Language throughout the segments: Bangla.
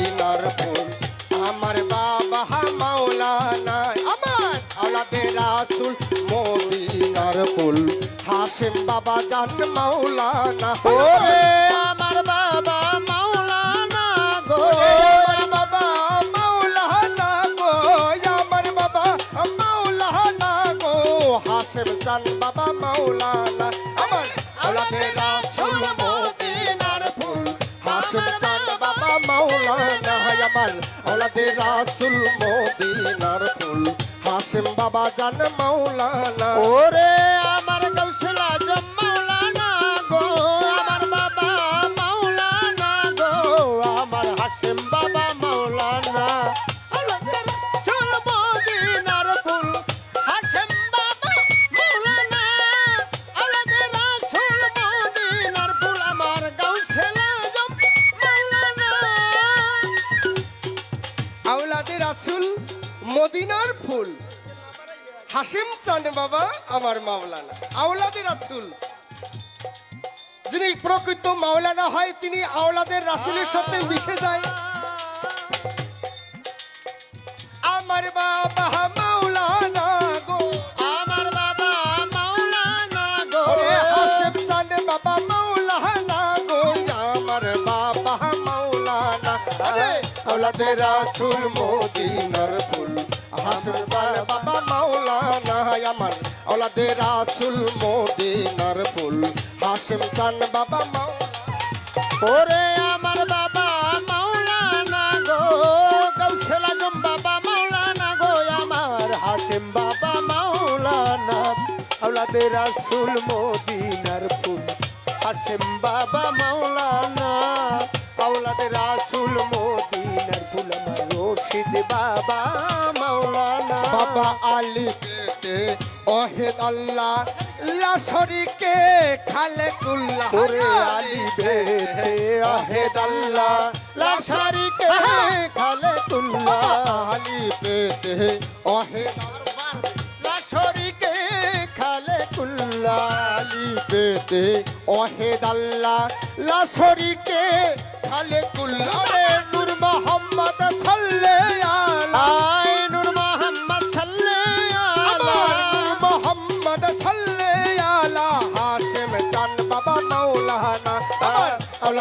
মদিনার ফুল। আমার বাবা মাওলানা, আমার আওলাদে রাসুল মদিনার ফুল। হাসিম বাবা জান মাওলানা, ওরে আমার বাবা মাওলানা গো হাসিম জান বাবা মাওলানা, আমার আওলাদে রাসুল মদিনার ফুল। হাসিম বাবা মাওলানা আমার ওলাদে রাসুল মদিনার ফুল হাসিম বাবা জান মাওলানা। ওরে ফুল হাসিম চান বাবা আমার মাওলানা। আওলাদে রাসুল। যিনি প্রকৃত মাওলানা হয় তিনি আওলাদের রাসুলের সাথে মিশে যায়। আমার বাবা মাওলানা গো। আমার বাবা মাওলানা গো। হাসিম চান বাবা মাওলানা গো। আমার বাবা মাওলানা। আরে আওলাদে রাসুল মদিনার মাওলানা আমার। আওলাদে রাসুল মদিনার ফুল। হাসিম চান বাবা মাওলানা ওরে আমার বাবা মাওলানা গো গৌসল আজম বাবা মাওলানা গো, আমার হাসিম বাবা মাওলানা। আওলাদে রাসূল মদিনার ফুল। হাসিম বাবা মাওলানা। আওলাদে রাসূল মদিনার ফুল, আমার রশিদ বাবা। বাবা আলী পেতে ওহেদ আল্লাহ লাশরিকে খালেকুল্লাহ ওরে আলী বেতে আহেদ আল্লাহ লাশারিকে খালে তুল্লাহ আলী পেতে ওহেদ লাশরিকে আলী পেতে ওহেদ আল্লাহ লাশরিকে খালেকুল্লাহ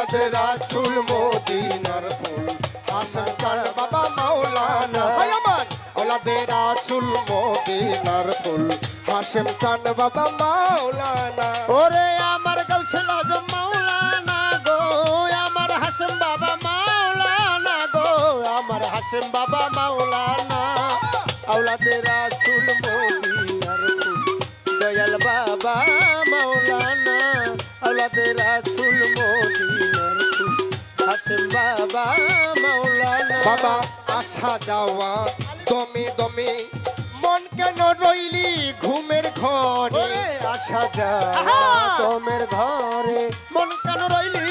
আওলাদ রাসূল মদিনার ফুল। হাশিম চান বাবা মাওলানা। আমার! আওলাদ রাসূল মদিনার ফুল। হাশিম চান বাবা মাওলানা। ওরে আমার গৌসল আজম মাওলানা গো। আমার হাসিম বাবা মাওলানা গো। আমার হাসিম বাবা মাওলানা। আওলাদে রাসূল মদিনার ফুল। দয়াল বাবা মাওলানা। আওলাদে রাসূল হাসিম বাবা মাওলানা বাবা। আসা যাওয়া। দমে দমে মন কেন রইলি ঘুমের ঘরে? আসা যা আহা! তোমের ঘরে মন কেন রইলি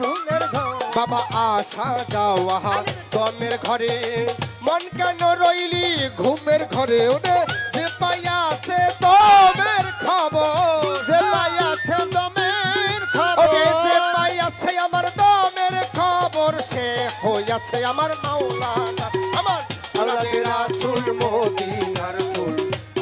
ভুলের ঘর? বাবা আসা যাওয়া। দমের ঘরে মন কেন রইলি ঘুমের ঘরে? ওরে হইয়াছে আমার মাওলানা আমার আলাদে রাসুল মদিনার ফুল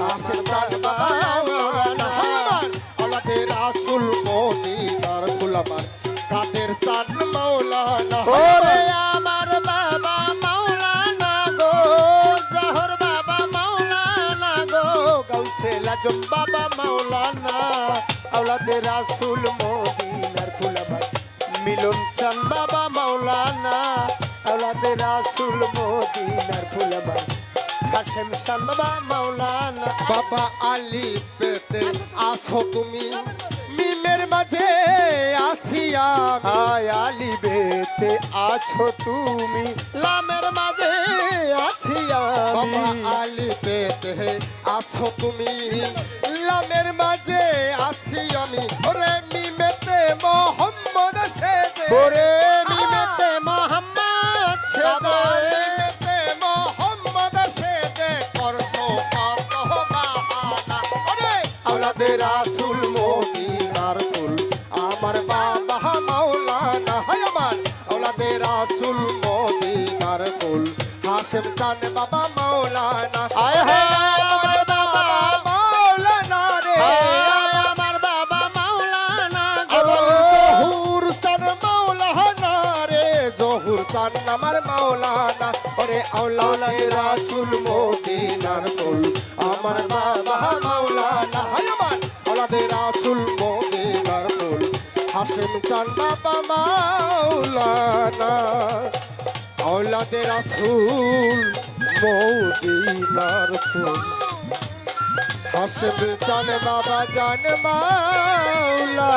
আসল তার বাবা মাওলানা আমার আলাদে রাসুল মদিনার ফুল আমার কাদের চান মাওলানা ওরে আমার বাবা মাওলানা গো জহর বাবা মাওলানা গো। গৌসে লাজম বাবা মাওলানা আওলাদে রাসূল মদিনার ফুলাবাই মিলন চান বাবা মাওলানা আওলাদে রাসূল মদিনার ফুলাবাই কাশেম শান বাবা মাওলানা বাবা আলী পেতে আসো তুমি। মিমের মাঝে আসিয়া হায় আলী বেতে আছো তুমি। লামের মাঝে আছি বাবা আলী পেতে আছো তুমি। লামের মাঝে আসি আমি। রাসূল মদিনার ফুল আমার বাবা মাওলানা হায় আমার। আওলাদে রাসূল মদিনার হাসেম চান বাবা মাওলানা আয় হায় আমার বাবা মাওলানা রে। আমার বাবা মাওলানা জহুর চান মাওলানা রে। জহুর চান আমার মাওলানা। ওরে আওলাদে রাসূল মদিনার ফুল আমার বাবা মাওলানা। আওলাদে রাসূল মদিনার ফুল হাসেম চান বাবা মাওলানা। আওলাদে আসুল মদিনার ফুল হাসেম চান বাবা জান মাওলানা।